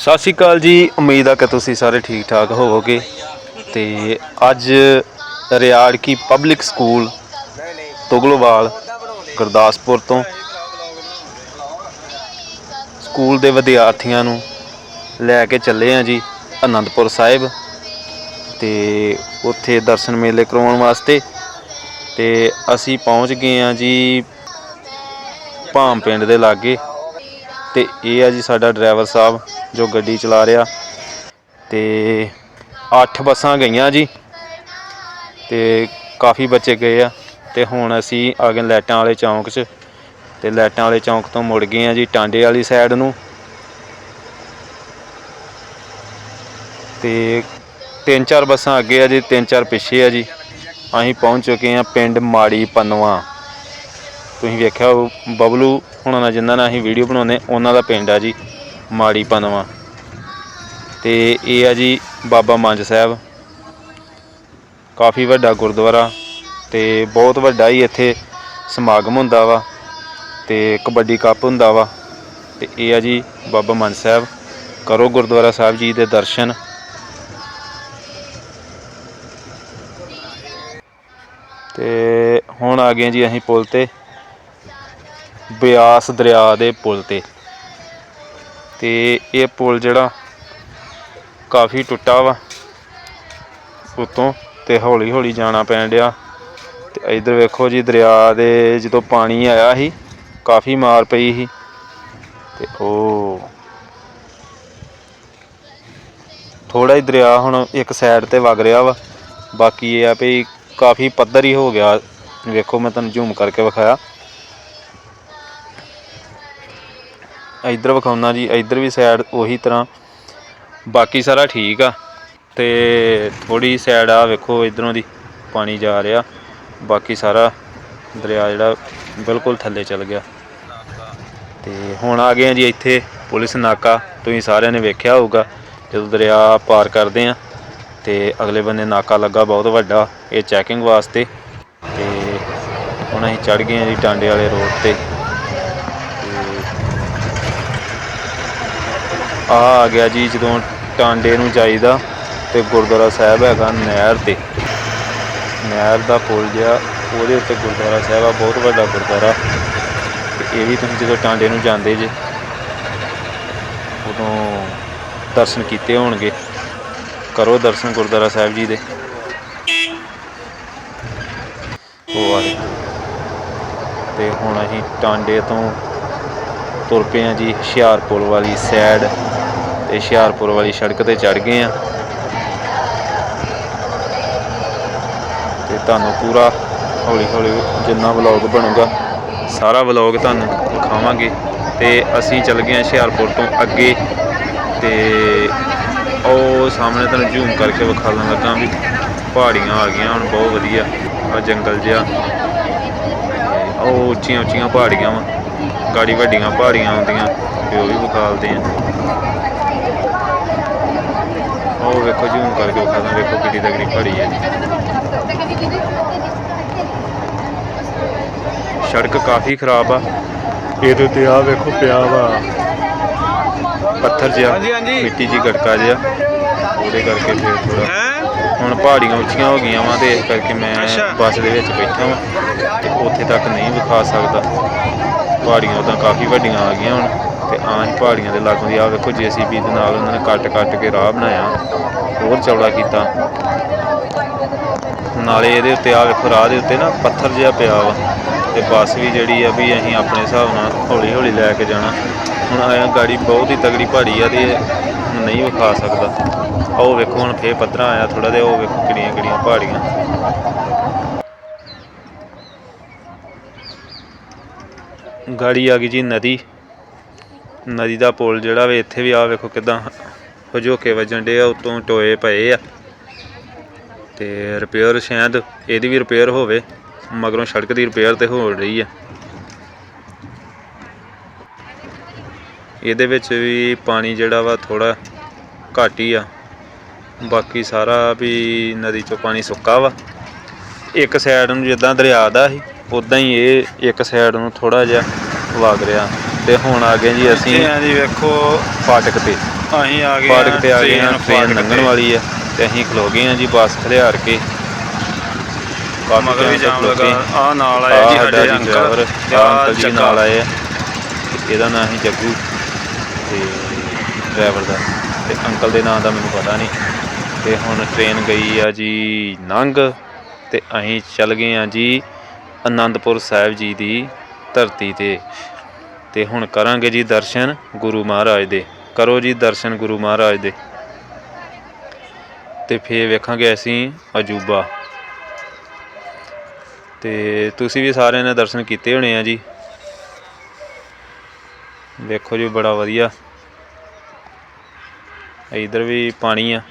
ਸਤਿ ਸ਼੍ਰੀ ਅਕਾਲ ਜੀ। ਉਮੀਦ ਆ ਕਿ ਤੁਸੀਂ ਸਾਰੇ ਠੀਕ ਠਾਕ ਹੋਵੋਗੇ। ਤੇ ਅੱਜ ਰਿਆੜ ਕੀ ਪਬਲਿਕ ਸਕੂਲ ਤੁਗਲੋਵਾਲ, ਗੁਰਦਾਸਪੁਰ ਤੋਂ ਸਕੂਲ ਦੇ ਵਿਦਿਆਰਥੀਆਂ ਨੂੰ ਲੈ ਕੇ ਚੱਲੇ ਆ ਜੀ ਅਨੰਦਪੁਰ ਸਾਹਿਬ। ਤੇ ਉੱਥੇ ਦਰਸ਼ਨ ਮੇਲੇ ਕਰਵਾਉਣ ਵਾਸਤੇ। ਤੇ ਅਸੀਂ ਪਹੁੰਚ ਗਏ ਆ ਜੀ ਭਾਮ ਪਿੰਡ ਦੇ ਲਾਗੇ। ਤੇ ਇਹ ਆ ਜੀ ਸਾਡਾ ਡਰਾਈਵਰ ਸਾਹਿਬ ਜੋ ਗੱਡੀ ਚਲਾ ਰਿਹਾ। ਤੇ 8 ਬੱਸਾਂ ਗਈਆਂ ਜੀ। ਤੇ ਕਾਫੀ ਬੱਚੇ ਗਏ ਆ। ਤੇ ਹੁਣ ਅਸੀਂ ਆ ਗਏ ਲਾਈਟਾਂ ਵਾਲੇ ਚੌਂਕ 'ਚ। ਤੇ ਲਾਈਟਾਂ ਵਾਲੇ ਚੌਂਕ ਤੋਂ ਮੁੜ ਗਏ ਆ ਜੀ ਟਾਂਡੇ ਵਾਲੀ ਸਾਈਡ ਨੂੰ। ਤੇ ਤਿੰਨ ਚਾਰ ਬੱਸਾਂ ਅੱਗੇ ਆ ਜੀ, ਤਿੰਨ ਚਾਰ ਪਿੱਛੇ ਆ ਜੀ। ਅਸੀਂ ਪਹੁੰਚ ਚੁੱਕੇ ਆ ਪਿੰਡ ਮਾੜੀ ਪਨਵਾ। ਤੁਸੀਂ ਵੇਖਿਆ ਹੋਊ, ਬਬਲੂ ਹੁਣਾਂ ਨਾਲ ਜਿਨ੍ਹਾਂ ਨਾਲ ਅਸੀਂ ਵੀਡੀਓ ਬਣਾਉਂਦੇ ਉਹਨਾਂ ਦਾ ਪਿੰਡ ਆ ਜੀ, ਮਾੜੀ ਪਨਵਾ। ਤੇ ਇਹ ਆ ਜੀ ਬਾਬਾ ਮੰਜ ਸਾਹਿਬ। ਕਾਫੀ ਵੱਡਾ ਗੁਰਦੁਆਰਾ ਤੇ ਬਹੁਤ ਵੱਡਾ ਹੀ ਇੱਥੇ ਸਮਾਗਮ ਹੁੰਦਾ ਵਾ ਤੇ ਕਬੱਡੀ ਕੱਪ ਹੁੰਦਾ ਵਾ। ਤੇ ਇਹ ਆ ਜੀ ਬਾਬਾ ਮੰਜ ਸਾਹਿਬ, ਕਰੋ ਗੁਰਦੁਆਰਾ ਸਾਹਿਬ ਜੀ ਦੇ ਦਰਸ਼ਨ। ਤੇ ਹੁਣ ਆ ਗਏ ਜੀ ਅਸੀਂ ਪੁਲ ਤੇ। ਬਿਆਸ ਦਰਿਆ ਦੇ ਪੁਲ ਤੇ। ਤੇ ਇਹ ਪੁਲ ਜਿਹੜਾ ਕਾਫੀ ਟੁੱਟਾ ਵਾ। ਉਤੋਂ ਤੇ ਹੌਲੀ ਹੌਲੀ ਜਾਣਾ ਪੈਣ ਡਿਆ। ਤੇ ਇਧਰ ਵੇਖੋ ਜੀ, ਦਰਿਆ ਦੇ ਜਦੋਂ ਪਾਣੀ ਆਇਆ ਸੀ, ਕਾਫੀ ਮਾਰ ਪਈ ਸੀ। ਤੇ ਉਹ ਥੋੜਾ ਹੀ ਦਰਿਆ ਹੁਣ ਇੱਕ ਸਾਈਡ ਤੇ ਵਗ ਰਿਹਾ ਵਾ। ਬਾਕੀ ਇਹ ਆ ਵੀ ਕਾਫੀ ਪੱਧਰ ਹੀ ਹੋ ਗਿਆ। ਵੇਖੋ ਮੈਂ ਤੁਹਾਨੂੰ ਜ਼ੂਮ ਕਰਕੇ ਵਿਖਾਇਆ। ਇੱਧਰ ਵਿਖਾਉਣਾ ਜੀ, ਇੱਧਰ ਵੀ ਸਾਈਡ ਉਹੀ ਤਰ੍ਹਾਂ। ਬਾਕੀ ਸਾਰਾ ਠੀਕ ਆ। ਤੇ ਥੋੜੀ ਸਾਈਡ ਆ, ਵੇਖੋ ਇਧਰੋਂ ਦੀ ਪਾਣੀ ਜਾ ਰਿਹਾ। ਬਾਕੀ ਸਾਰਾ ਦਰਿਆ ਜਿਹੜਾ ਬਿਲਕੁਲ ਥੱਲੇ ਚਲ ਗਿਆ। ਤੇ ਹੁਣ ਆ ਗਏ ਆ ਜੀ ਇੱਥੇ ਪੁਲਿਸ ਨਾਕਾ। ਤੁਸੀਂ ਸਾਰਿਆਂ ਨੇ ਵੇਖਿਆ ਹੋਊਗਾ, ਜਦੋਂ ਦਰਿਆ ਪਾਰ ਕਰਦੇ ਆ। ਤੇ ਅਗਲੇ ਬੰਨੇ ਨਾਕਾ ਲੱਗਾ ਬਹੁਤ ਵੱਡਾ, ਇਹ ਚੈਕਿੰਗ ਵਾਸਤੇ। ਤੇ ਹੁਣ ਅਸੀਂ ਚੜ ਗਏ ਆ ਜੀ ਟਾਂਡੇ ਵਾਲੇ ਰੋਡ ਤੇ। ਆ ਆ ਗਿਆ ਜੀ ਜਦੋਂ ਟਾਂਡੇ ਨੂੰ ਜਾਈਦਾ ਤੇ ਗੁਰਦੁਆਰਾ ਸਾਹਿਬ ਹੈਗਾ ਨਹਿਰ ਤੇ। ਨਹਿਰ ਦਾ ਪੁਲ ਜਿਹਾ, ਉਹਦੇ ਉੱਤੇ ਗੁਰਦੁਆਰਾ ਸਾਹਿਬ ਆ, ਬਹੁਤ ਵੱਡਾ ਗੁਰਦੁਆਰਾ। ਤੇ ਇਹ ਵੀ ਤੁਸੀਂ ਜਦੋਂ ਟਾਂਡੇ ਨੂੰ ਜਾਂਦੇ ਜੇ, ਉਦੋਂ ਦਰਸ਼ਨ ਕੀਤੇ ਹੋਣਗੇ। ਕਰੋ ਦਰਸ਼ਨ ਗੁਰਦੁਆਰਾ ਸਾਹਿਬ ਜੀ ਦੇ। ਉਹ ਆ ਤੇ ਹੁਣ ਅਸੀਂ ਟਾਂਡੇ ਤੋਂ ਤੁਰ ਪਏ ਆ ਜੀ, ਹੁਸ਼ਿਆਰਪੁਰ ਵਾਲੀ ਸਾਈਡ ਤੇ ਹੁਸ਼ਿਆਰਪੁਰ ਵਾਲੀ ਸੜਕ ਤੇ ਚੜ ਗਏ ਆ ਤੇ ਤੁਹਾਨੂੰ ਪੂਰਾ ਹੌਲੀ ਹੌਲੀ ਜਿੰਨਾ ਵਲੌਗ ਬਣੂਗਾ, ਸਾਰਾ ਵਲੌਗ ਤੁਹਾਨੂੰ ਦਿਖਾਵਾਂਗੇ। ਤੇ ਅਸੀਂ ਚੱਲ ਗਏ ਆ ਹੁਸ਼ਿਆਰਪੁਰ ਤੋਂ ਅੱਗੇ ਤੇ ਉਹ ਸਾਹਮਣੇ ਤੁਹਾਨੂੰ ਜ਼ੂਮ ਕਰਕੇ ਵਿਖਾਉਣ ਲੱਗਾ ਵੀ ਪਹਾੜੀਆਂ ਆ ਗਈਆਂ ਹੁਣ, ਬਹੁਤ ਵਧੀਆ। ਆ ਜੰਗਲ ਜਿਹਾ। ਉਹ ਉੱਚੀਆਂ ਉੱਚੀਆਂ ਪਹਾੜੀਆਂ ਵਾ, ਗਾੜੀ ਵੱਡੀਆਂ ਪਹਾੜੀਆਂ ਆਉਂਦੀਆਂ, ਤੇ ਉਹ ਵੀ ਵਿਖਾਲਦੇ ਆ ਉਹ ਵੇਖੋ ਜ਼ੂਮ ਕਰਕੇ ਵਿਖਾਦਾ ਵੇਖੋ ਕਿੱਡੀ ਤਗੜੀ ਪਹਾੜੀ ਹੈ। ਜੀ ਸੜਕ ਕਾਫੀ ਖਰਾਬ ਆ। ਇਹਦੇ ਤੇ ਆ ਵੇਖੋ ਪਿਆ ਵਾ। ਪੱਥਰ ਜਿਹਾ। ਮਿੱਟੀ ਜੀ ਗੜਕਾ ਜਿਹਾ। ਉਹਦੇ ਕਰਕੇ ਫਿਰ ਥੋੜਾ ਹੈ? ਹੁਣ ਪਹਾੜੀਆਂ ਉੱਚੀਆਂ ਹੋ ਗਈਆਂ ਵਾ ਤੇ ਇਸ ਕਰਕੇ ਮੈਂ। ਬੱਸ ਦੇ ਵਿੱਚ ਬੈਠਾ ਵਾਂ। ਤੇ ਉੱਥੇ ਤੱਕ ਨਹੀਂ ਵਿਖਾ ਸਕਦਾ। ਪਹਾੜੀਆਂ ਉਦਾਂ ਕਾਫੀ ਵੱਡੀਆਂ ਆ ਗਈਆਂ ਹੁਣ। ਤੇ ਆਹ ਪਹਾੜੀਆਂ ਦੇ ਲਾਗੋਂ ਦੀ ਆ ਵੇਖੋ ਜੀਸੀਬੀ ਦੇ ਨਾਲ ਉਹਨਾਂ ਨੇ ਕੱਟ ਕੱਟ ਕੇ ਰਾਹ ਬਣਾਇਆ, ਹੋਰ ਚੌੜਾ ਕੀਤਾ। ਨਾਲੇ ਇਹਦੇ ਉੱਤੇ ਆ ਵੇਖੋ ਰਾਹ ਦੇ ਉੱਤੇ ਨਾ ਪੱਥਰ ਜਿਹਾ ਪਿਆ ਵਾ, ਤੇ ਬੱਸ ਵੀ ਜਿਹੜੀ ਆ ਵੀ ਅਸੀਂ ਆਪਣੇ ਹਿਸਾਬ ਨਾਲ ਹੌਲੀ ਹੌਲੀ ਲੈ ਕੇ ਜਾਣਾ। ਹੁਣ ਆਇਆ ਗਾੜੀ ਬਹੁਤ ਹੀ ਤਗੜੀ ਪਹਾੜੀ ਆ ਤੇ ਨਹੀਂ ਵਿਖਾ ਸਕਦਾ। ਉਹ ਵੇਖੋ ਹੁਣ ਫੇਰ ਪੱਧਰਾ ਆਇਆ ਥੋੜਾ ਜਿਹਾ, ਉਹ ਵੇਖੋ ਕਿਹੜੀਆਂ ਕਿਹੜੀਆਂ ਪਹਾੜੀਆਂ। ਗਾੜੀ ਆ ਗਈ ਜੀ ਨਦੀ। ਨਦੀ ਦਾ ਪੁਲ ਜਿਹੜਾ ਵੇ, ਇੱਥੇ ਵੀ ਆ ਵੇਖੋ ਕਿਦਾਂ ਹਜੋਕੇ ਵੱਜਣ ਡੇ ਆ, ਉਤੋਂ ਟੋਏ ਪਏ ਆ। ਤੇ ਰਿਪੇਅਰ ਸ਼ਾਇਦ ਇਹਦੀ ਵੀ ਰਿਪੇਅਰ ਹੋਵੇ, ਮਗਰੋਂ ਸੜਕ ਦੀ ਰਿਪੇਅਰ ਤੇ ਹੋ ਰਹੀ ਆ। ਇਹਦੇ ਵਿੱਚ ਵੀ ਪਾਣੀ ਜਿਹੜਾ ਵਾ ਥੋੜਾ ਘੱਟ ਹੀ ਆ। ਬਾਕੀ ਸਾਰਾ ਵੀ ਨਦੀ ਚੋਂ ਪਾਣੀ ਸੁੱਕਾ ਵਾ। ਇੱਕ ਸਾਈਡ ਨੂੰ ਜਿੱਦਾਂ ਦਰਿਆ ਦਾ ਸੀ ਉਦਾਂ ਹੀ ਇਹ ਇੱਕ ਸਾਈਡ ਨੂੰ ਥੋੜਾ ਜਿਹਾ ਵਗ ਰਿਹਾ। ਤੇ ਹੁਣ ਆ ਗਏ ਜੀ ਅਸੀਂ ਆ ਜੀ ਵੇਖੋ। ਫਾਟਕ ਤੇ। ਅਸੀਂ ਆ ਗਏ ਫਾਟਕ ਤੇ ਆ ਗਏ ਹਾਂ ਟ੍ਰੇਨ ਲੰਘਣ। ਵਾਲੀ ਆ ਤੇ ਅਸੀਂ ਖਲੋ ਗਏ ਹਾਂ ਜੀ ਬੱਸ ਖਲਿਆਰ ਕੇ। ਮਗਰ ਵੀ ਜਾਮ। ਲਗਾ। ਆ ਨਾਲ ਆਇਆ ਜੀ ਸਾਡਾ ਅੰਕਲ ਅੰਕਲ ਜੀ। ਨਾਲ ਆਏ ਆ। ਇਹਦਾ ਨਾਮ ਸੀ ਜੱਗੂ ਤੇ ਡਰਾਈਵਰ ਦਾ। ਤੇ ਅੰਕਲ ਦੇ ਨਾਮ ਦਾ ਮੈਨੂੰ ਪਤਾ ਨਹੀਂ। ਤੇ ਹੁਣ ਟ੍ਰੇਨ ਗਈ ਆ ਜੀ ਨੰਗ ਤੇ ਅਸੀਂ ਚੱਲ ਗਏ ਆ ਜੀ ਆਨੰਦਪੁਰ ਸਾਹਿਬ ਜੀ ਦੀ ਧਰਤੀ ਤੇ। ਤੇ ਹੁਣ ਕਰਾਂਗੇ ਜੀ ਦਰਸ਼ਨ ਗੁਰੂ ਮਹਾਰਾਜ ਦੇ। ਕਰੋ ਜੀ ਦਰਸ਼ਨ ਗੁਰੂ ਮਹਾਰਾਜ ਦੇ। ਤੇ ਫੇਰ ਵੇਖਾਂਗੇ ਅਸੀਂ ਅਜੂਬਾ। ਤੇ ਤੁਸੀਂ ਵੀ ਸਾਰਿਆਂ ਨੇ ਦਰਸ਼ਨ ਕੀਤੇ ਹੋਣੇ ਆ ਜੀ। ਦੇਖੋ ਜੀ ਬੜਾ ਵਧੀਆ। ਇਧਰ ਵੀ ਪਾਣੀ ਆ,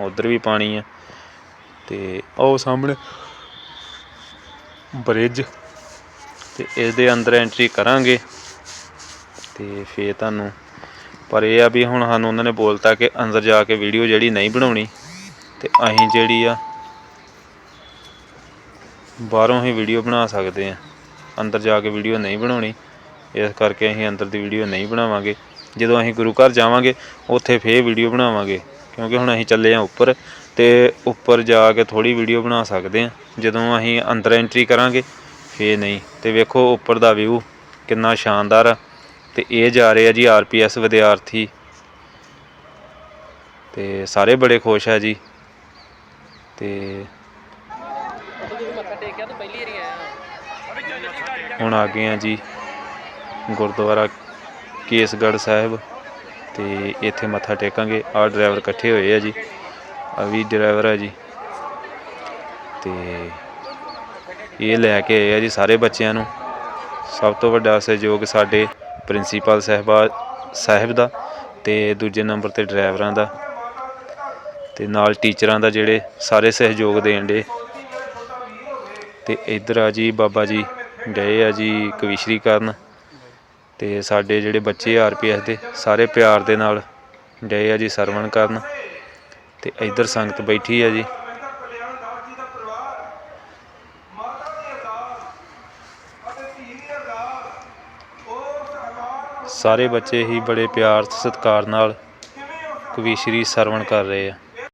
ਉਧਰ ਵੀ ਪਾਣੀ ਆ। ਤੇ ਉਹ ਸਾਹਮਣੇ ਬ੍ਰਿਜ। ਤੇ ਇਸ ਦੇ ਅੰਦਰ ਐਂਟਰੀ ਕਰਾਂਗੇ। ਤੇ ਫੇਰ ਤੁਹਾਨੂੰ, ਪਰ ਇਹ ਆ ਵੀ ਹੁਣ ਸਾਨੂੰ ਉਹਨਾਂ ਨੇ ਬੋਲਤਾ ਕਿ ਅੰਦਰ ਜਾ ਕੇ ਵੀਡੀਓ ਜਿਹੜੀ ਨਹੀਂ ਬਣਾਉਣੀ, ਤੇ ਅਸੀਂ ਜਿਹੜੀ ਆ, ਬਾਹਰੋਂ ਹੀ ਵੀਡੀਓ ਬਣਾ ਸਕਦੇ ਆ। ਅੰਦਰ ਜਾ ਕੇ ਵੀਡੀਓ ਨਹੀਂ ਬਣਾਉਣੀ, ਇਸ ਕਰਕੇ ਅਸੀਂ ਅੰਦਰ ਦੀ ਵੀਡੀਓ ਨਹੀਂ ਬਣਾਵਾਂਗੇ। ਜਦੋਂ ਅਸੀਂ ਗੁਰੂ ਘਰ ਜਾਵਾਂਗੇ, ਉੱਥੇ ਫੇਰ ਵੀਡੀਓ ਬਣਾਵਾਂਗੇ, ਕਿਉਂਕਿ ਹੁਣ ਅਸੀਂ ਚੱਲੇ ਆ ਉੱਪਰ, ਤੇ ਉੱਪਰ ਜਾ ਕੇ ਥੋੜੀ ਵੀਡੀਓ ਬਣਾ ਸਕਦੇ ਆ। ਜਦੋਂ ਅਸੀਂ ਅੰਦਰ ਐਂਟਰੀ ਕਰਾਂਗੇ, ਫੇਰ ਨਹੀਂ। ਤੇ ਵੇਖੋ ਉੱਪਰ ਦਾ ਵਿਊ ਕਿੰਨਾ ਸ਼ਾਨਦਾਰ ਆ। ਤੇ ਇਹ ਜਾ ਰਹੇ ਆ ਜੀ ਆਰਪੀਐਸ ਵਿਦਿਆਰਥੀ। ਤੇ ਸਾਰੇ ਬੜੇ ਖੁਸ਼ ਆ ਜੀ। ਤੇ ਹੁਣ ਆ ਗਏ ਆ ਜੀ ਗੁਰਦੁਆਰਾ ਕੇਸਗੜ੍ਹ ਸਾਹਿਬ। ਤੇ ਇੱਥੇ ਮੱਥਾ ਟੇਕਾਂਗੇ। ਆਹ ਡਰਾਈਵਰ ਇਕੱਠੇ ਹੋਏ ਆ ਜੀ। ਆ ਵੀ ਡਰਾਈਵਰ ਆ ਜੀ। ਤੇ ਇਹ ਲੈ ਕੇ ਆਏ ਆ ਜੀ ਸਾਰੇ ਬੱਚਿਆਂ ਨੂੰ। ਸਭ ਤੋਂ ਵੱਡਾ ਸਹਿਯੋਗ ਸਾਡੇ ਪ੍ਰਿੰਸੀਪਲ ਸਾਹਿਬਾ ਸਾਹਿਬ ਦਾ ਤੇ ਦੂਜੇ ਨੰਬਰ ਤੇ ਡਰਾਈਵਰਾਂ ਦਾ ਤੇ ਨਾਲ ਟੀਚਰਾਂ ਦਾ ਜਿਹੜੇ ਸਾਰੇ ਸਹਿਯੋਗ ਦੇਣ ਦੇ। ਤੇ ਇੱਧਰ ਆ ਜੀ ਬਾਬਾ ਜੀ ਗਏ ਆ ਜੀ ਕਵੀਸ਼ਰੀ ਕਰਨ ਤੇ ਸਾਡੇ ਜਿਹੜੇ ਬੱਚੇ ਆਰਪੀਐਸ ਦੇ ਸਾਰੇ ਪਿਆਰ ਦੇ ਨਾਲ ਗਏ ਆ ਜੀ ਸਰਵਣ ਕਰਨ ਤੇ ਇੱਧਰ ਸੰਗਤ ਬੈਠੀ ਆ ਜੀ। ਸਾਰੇ ਬੱਚੇ ਹੀ ਬੜੇ ਪਿਆਰ ਤੇ ਸਤਿਕਾਰ ਨਾਲ ਕਵੀਸ਼ਰੀ ਸਰਵਣ ਕਰ ਰਹੇ ਆ।